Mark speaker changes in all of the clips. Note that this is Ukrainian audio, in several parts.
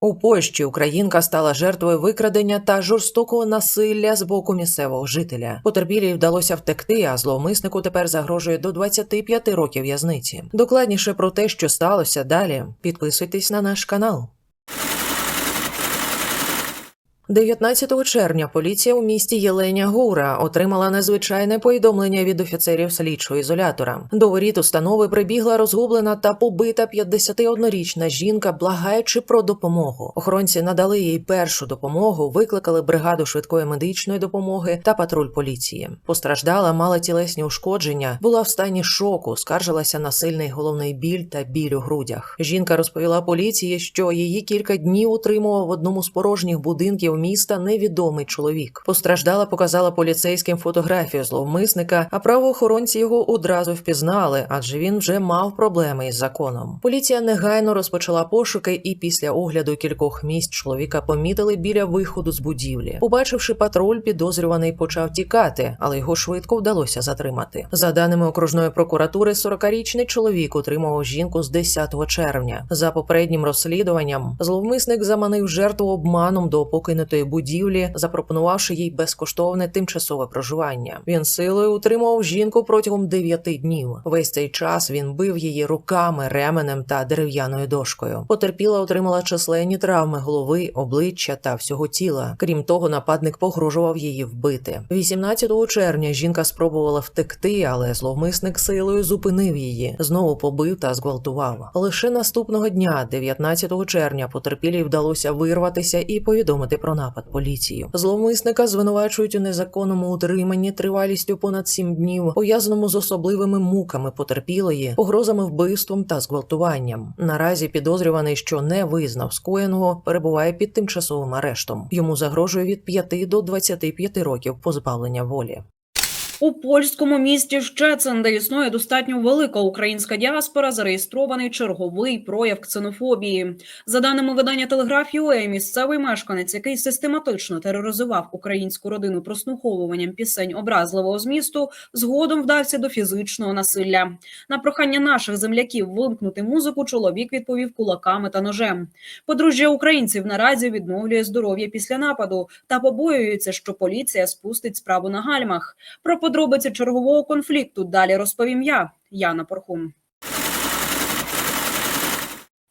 Speaker 1: У Польщі українка стала жертвою викрадення та жорстокого насилля з боку місцевого жителя. Потерпілій вдалося втекти, а зловмиснику тепер загрожує до 25 років в'язниці. Докладніше про те, що сталося далі. Підписуйтесь на наш канал. 19 червня поліція у місті Єленя Гура отримала незвичайне повідомлення від офіцерів слідчого ізолятора. До воріт установи прибігла розгублена та побита 51-річна жінка, благаючи про допомогу. Охоронці надали їй першу допомогу, викликали бригаду швидкої медичної допомоги та патруль поліції. Постраждала, мала тілесні ушкодження, була в стані шоку, скаржилася на сильний головний біль та біль у грудях. Жінка розповіла поліції, що її кілька днів утримував в одному з порожніх будинків міста невідомий чоловік. Постраждала, показала поліцейським фотографію зловмисника, а правоохоронці його одразу впізнали, адже він вже мав проблеми із законом. Поліція негайно розпочала пошуки, і після огляду кількох місць чоловіка помітили біля виходу з будівлі. Побачивши патруль, підозрюваний почав тікати, але його швидко вдалося затримати. За даними окружної прокуратури, 40-річний чоловік утримував жінку з 10 червня. За попереднім розслідуванням зловмисник заманив жертву обманом до покинутої будівлі, запропонувавши їй безкоштовне тимчасове проживання. Він силою утримував жінку протягом 9 днів. Весь цей час він бив її руками, ременем та дерев'яною дошкою. Потерпіла отримала численні травми голови, обличчя та всього тіла. Крім того, нападник погрожував її вбити. 18 червня жінка спробувала втекти, але зловмисник силою зупинив її, знову побив та зґвалтував. Лише наступного дня, 19 червня, потерпілій вдалося вирватися і повідомити про напад поліцію. Зловмисника звинувачують у незаконному утриманні тривалістю понад сім днів, пов'язаному з особливими муками потерпілої, погрозами вбивством та зґвалтуванням. Наразі підозрюваний, що не визнав скоєного, перебуває під тимчасовим арештом. Йому загрожує від 5 до 25 років позбавлення волі.
Speaker 2: У польському місті Щецин, де існує достатньо велика українська діаспора, зареєстрований черговий прояв ксенофобії. За даними видання Телеграф UA, місцевий мешканець, який систематично тероризував українську родину прослуховуванням пісень образливого змісту, згодом вдався до фізичного насилля. На прохання наших земляків вимкнути музику, чоловік відповів кулаками та ножем. Подружжя українців наразі відновлює здоров'я після нападу та побоюється, що поліція спустить справу на гальмах. Про подробиці чергового конфлікту далі розповім я, Яна Порхун.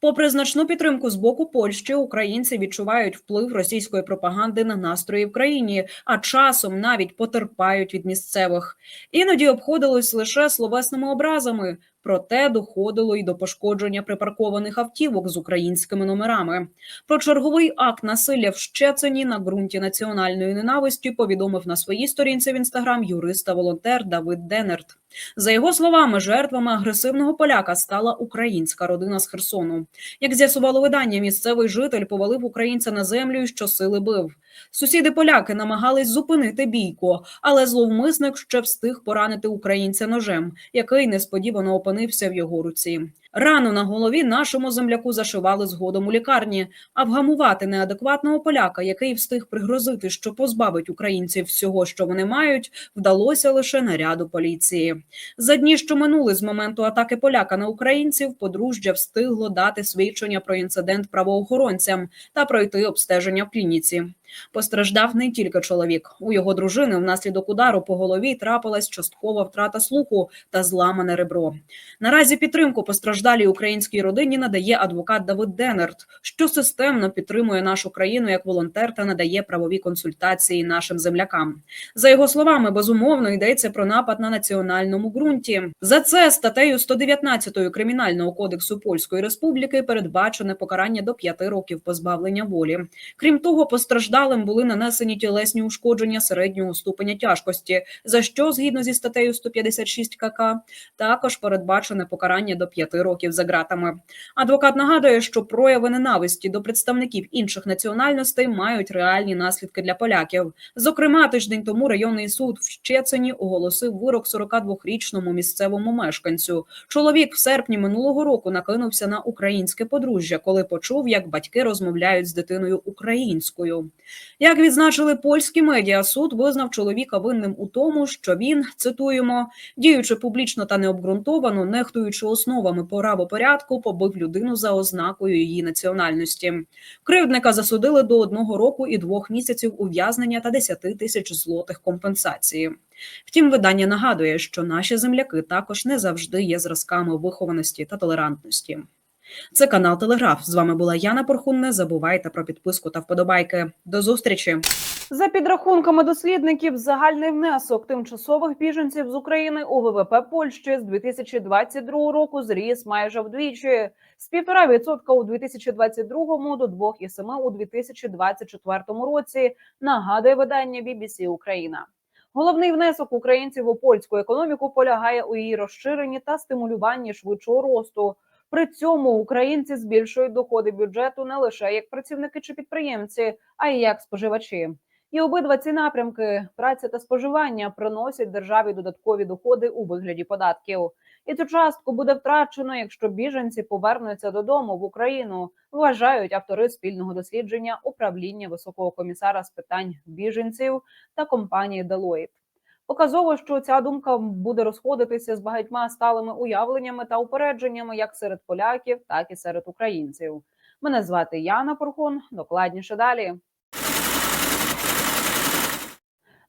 Speaker 2: Попри значну підтримку з боку Польщі, українці відчувають вплив російської пропаганди на настрої в країні, а часом навіть потерпають від місцевих. Іноді обходилось лише словесними образами. Проте доходило й до пошкодження припаркованих автівок з українськими номерами. Про черговий акт насилля в Щецині на ґрунті національної ненависті повідомив на своїй сторінці в інстаграм юрист та волонтер Давид Денерт. За його словами, жертвами агресивного поляка стала українська родина з Херсону. Як з'ясувало видання, місцевий житель повалив українця на землю і щосили бив. Сусіди поляки намагались зупинити бійку, але зловмисник ще встиг поранити українця ножем, який несподівано опинився в його руці. Рану на голові нашому земляку зашивали згодом у лікарні. А вгамувати неадекватного поляка, який встиг пригрозити, що позбавить українців всього, що вони мають, вдалося лише наряду поліції. За дні, що минули з моменту атаки поляка на українців, подружжя встигло дати свідчення про інцидент правоохоронцям та пройти обстеження в клініці. Постраждав не тільки чоловік. У його дружини внаслідок удару по голові трапилась часткова втрата слуху та зламане ребро. Наразі підтримку постраждалій українській родині надає адвокат Давид Денерт, що системно підтримує нашу країну як волонтер та надає правові консультації нашим землякам. За його словами, безумовно йдеться про напад на національному ґрунті. За це статтею 119 кримінального кодексу Польської Республіки передбачене покарання до 5 років позбавлення волі. Крім того, постраждав постраждалим були нанесені тілесні ушкодження середнього ступеня тяжкості, за що згідно зі статтею 156 КК також передбачене покарання до 5 років за ґратами. Адвокат нагадує, що прояви ненависті до представників інших національностей мають реальні наслідки для поляків. Зокрема, тиждень тому районний суд в Щецині оголосив вирок 42-річному місцевому мешканцю. Чоловік в серпні минулого року накинувся на українське подружжя, коли почув, як батьки розмовляють з дитиною українською. Як відзначили польські медіа, суд визнав чоловіка винним у тому, що він цитуємо, діючи публічно та необґрунтовано, нехтуючи основами правопорядку, побив людину за ознакою її національності. Кривдника засудили до одного року і двох місяців ув'язнення та 10 тисяч злотих компенсації. Втім, видання нагадує, що наші земляки також не завжди є зразками вихованості та толерантності. Це канал Телеграф. З вами була Яна Порхун. Не забувайте про підписку та вподобайки. До зустрічі. За підрахунками дослідників, загальний внесок тимчасових біженців з України у ВВП Польщі з 2022 року зріс майже вдвічі з 1,5% у 2022 до 2,7% у 2024 році. Нагадує видання BBC Україна. Головний внесок українців у польську економіку полягає у її розширенні та стимулюванні швидшого росту. При цьому українці збільшують доходи бюджету не лише як працівники чи підприємці, а й як споживачі. І обидва ці напрямки праця та споживання приносять державі додаткові доходи у вигляді податків. І цю частку буде втрачено, якщо біженці повернуться додому в Україну. Вважають автори спільного дослідження управління високого комісара з питань біженців та компанії Deloitte. Показово, що ця думка буде розходитися з багатьма сталими уявленнями та упередженнями як серед поляків, так і серед українців. Мене звати Яна Порхун. Докладніше далі.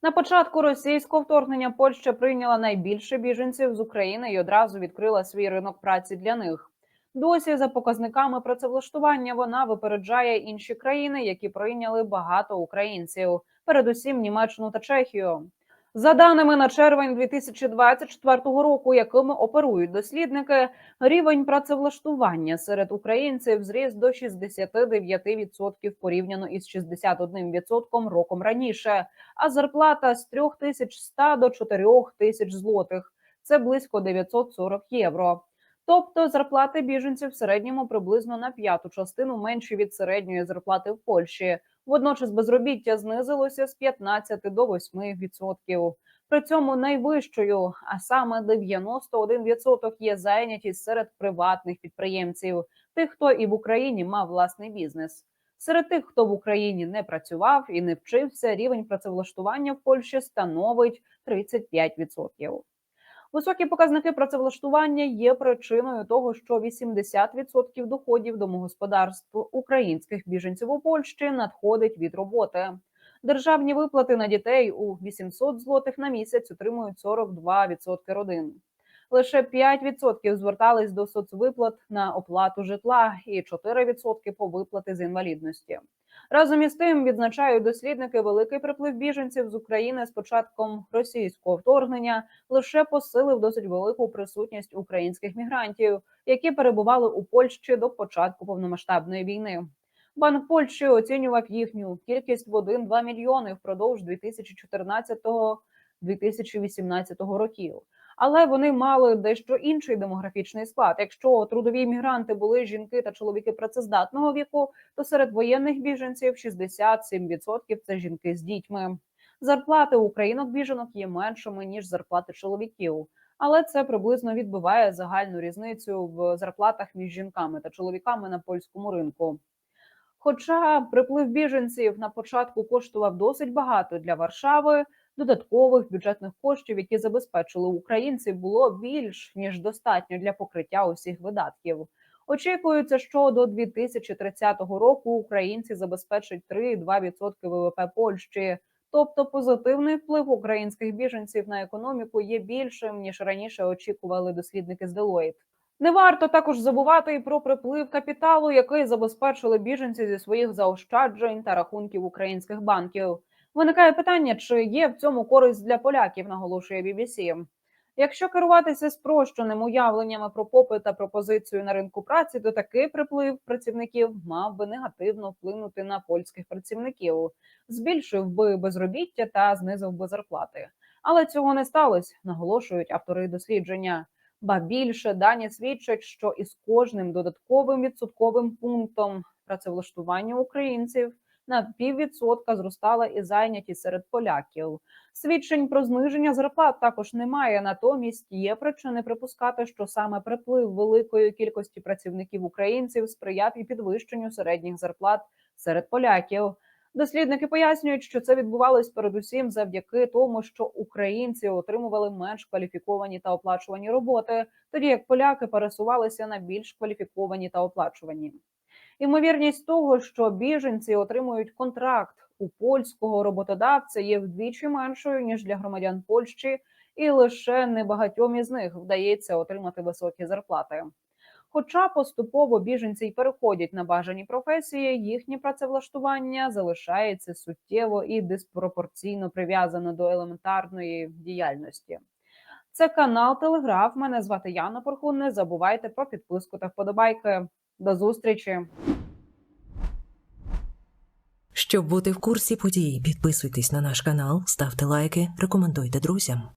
Speaker 2: На початку російського вторгнення Польща прийняла найбільше біженців з України і одразу відкрила свій ринок праці для них. Досі за показниками працевлаштування вона випереджає інші країни, які прийняли багато українців, передусім Німеччину та Чехію. За даними на червень 2024 року, якими оперують дослідники, рівень працевлаштування серед українців зріс до 69% порівняно із 61% роком раніше, а зарплата з 3100 до 4000 злотих. Це близько 940 євро. Тобто зарплати біженців в середньому приблизно на п'яту частину менші від середньої зарплати в Польщі. Водночас безробіття знизилося з 15 до 8%. При цьому найвищою, а саме 91% є зайнятість серед приватних підприємців, тих, хто і в Україні мав власний бізнес. Серед тих, хто в Україні не працював і не вчився, рівень працевлаштування в Польщі становить 35%. Високі показники працевлаштування є причиною того, що 80% доходів домогосподарств українських біженців у Польщі надходить від роботи. Державні виплати на дітей у 800 злотих на місяць отримують 42% родин. Лише 5% звертались до соцвиплат на оплату житла і 4% по виплати з інвалідності. Разом із тим відзначають дослідники великий приплив біженців з України з початком російського вторгнення лише посилив досить велику присутність українських мігрантів, які перебували у Польщі до початку повномасштабної війни. Банк Польщі оцінював їхню кількість в 1-2 мільйони впродовж 2014-2018 років. Але вони мали дещо інший демографічний склад. Якщо трудові мігранти були жінки та чоловіки працездатного віку, то серед воєнних біженців 67% – це жінки з дітьми. Зарплати українок біженок є меншими ніж зарплати чоловіків, але це приблизно відбиває загальну різницю в зарплатах між жінками та чоловіками на польському ринку. Хоча приплив біженців на початку коштував досить багато для Варшави, додаткових бюджетних коштів, які забезпечили українців, було більш ніж достатньо для покриття усіх видатків. Очікується, що до 2030 року українці забезпечать 3,2% ВВП Польщі. Тобто позитивний вплив українських біженців на економіку є більшим ніж раніше очікували дослідники з Deloitte. Не варто також забувати і про приплив капіталу, який забезпечили біженці зі своїх заощаджень та рахунків українських банків. Виникає питання, чи є в цьому користь для поляків, наголошує BBC. Якщо керуватися спрощеним уявленнями про попит та пропозицію на ринку праці, то такий приплив працівників мав би негативно вплинути на польських працівників, збільшив би безробіття та знизив би зарплати. Але цього не сталося, наголошують автори дослідження. Ба більше дані свідчать, що із кожним додатковим відсотковим пунктом працевлаштування українців на піввідсотка зростала і зайнятість серед поляків. Свідчень про зниження зарплат також немає. Натомість є причини припускати, що саме приплив великої кількості працівників українців сприяв і підвищенню середніх зарплат серед поляків. Дослідники пояснюють, що це відбувалось передусім завдяки тому, що українці отримували менш кваліфіковані та оплачувані роботи, тоді як поляки пересувалися на більш кваліфіковані та оплачувані. Ймовірність того, що біженці отримують контракт у польського роботодавця, є вдвічі меншою ніж для громадян Польщі, і лише небагатьом із них вдається отримати високі зарплати. Хоча поступово біженці й переходять на бажані професії, їхнє працевлаштування залишається суттєво і диспропорційно прив'язано до елементарної діяльності. Це канал Телеграф. Мене звати Яна Порхун. Не забувайте про підписку та вподобайки. До зустрічі!
Speaker 1: Щоб бути в курсі подій, підписуйтесь на наш канал, ставте лайки, рекомендуйте друзям.